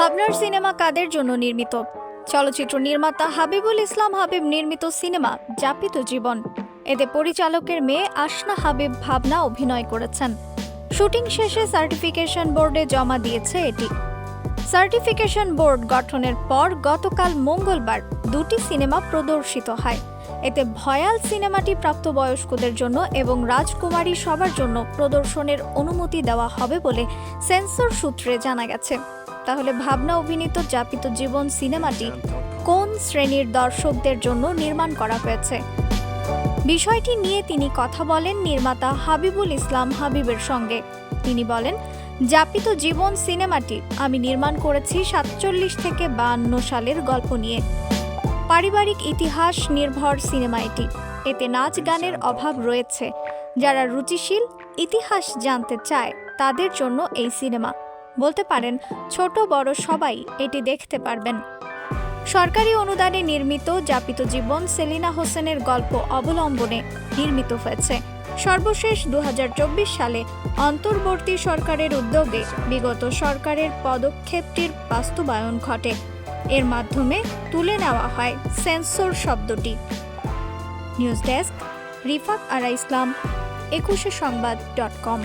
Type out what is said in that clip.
ভাবনার সিনেমা কাদের জন্য নির্মিত? চলচ্চিত্র নির্মাতা হাবিবুল ইসলাম হাবিব নির্মিত সিনেমা যাপিত জীবন। এতে পরিচালকের মেয়ে আসনা হাবিব ভাবনা অভিনয় করেছেন। শুটিং শেষে সার্টিফিকেশন বোর্ডে জমা দিয়েছে এটি। সার্টিফিকেশন বোর্ড গঠনের পর গতকাল মঙ্গলবার দুটি সিনেমা প্রদর্শিত হয়। এতে ভয়াল সিনেমাটি প্রাপ্তবয়স্কদের জন্য এবং রাজকুমারী সবার জন্য প্রদর্শনের অনুমতি দেওয়া হবে বলে সেন্সর সূত্রে জানা গেছে। তাহলে ভাবনা অভিনীত যাপিত জীবন সিনেমাটি কোন শ্রেণির দর্শকদের জন্য নির্মাণ করা হয়েছে? বিষয়টি নিয়ে তিনি কথা বলেন নির্মাতা হাবিবুল ইসলাম হাবিবের সঙ্গে। তিনি বলেন, যাপিত জীবন সিনেমাটি আমি নির্মাণ করেছি সাতচল্লিশ থেকে বাহান্ন সালের গল্প নিয়ে। পারিবারিক ইতিহাস নির্ভর সিনেমা এটি। এতে নাচ গানের অভাব রয়েছে। যারা রুচিশীল ইতিহাস জানতে চায় তাদের জন্য এই সিনেমা। বলতে পারেন, ছোট, বড় সবাই এটি দেখতে পারবেন। সরকারি অনুদানে নির্মিত যাপিত জীবন সেলিনা হোসেনের গল্প অবলম্বনে নির্মিত হয়েছে। সর্বশেষ দু হাজার চব্বিশ সালে অন্তর্বর্তী সরকারের উদ্যোগে বিগত সরকারের পদক্ষেপটির বাস্তবায়ন ঘটে। এর মাধ্যমে তুলে নেওয়া হয় সেন্সর শব্দটি। নিউজ ডেস্ক, রিফাত আরা ইসলাম, একুশে সংবাদ ডট কম।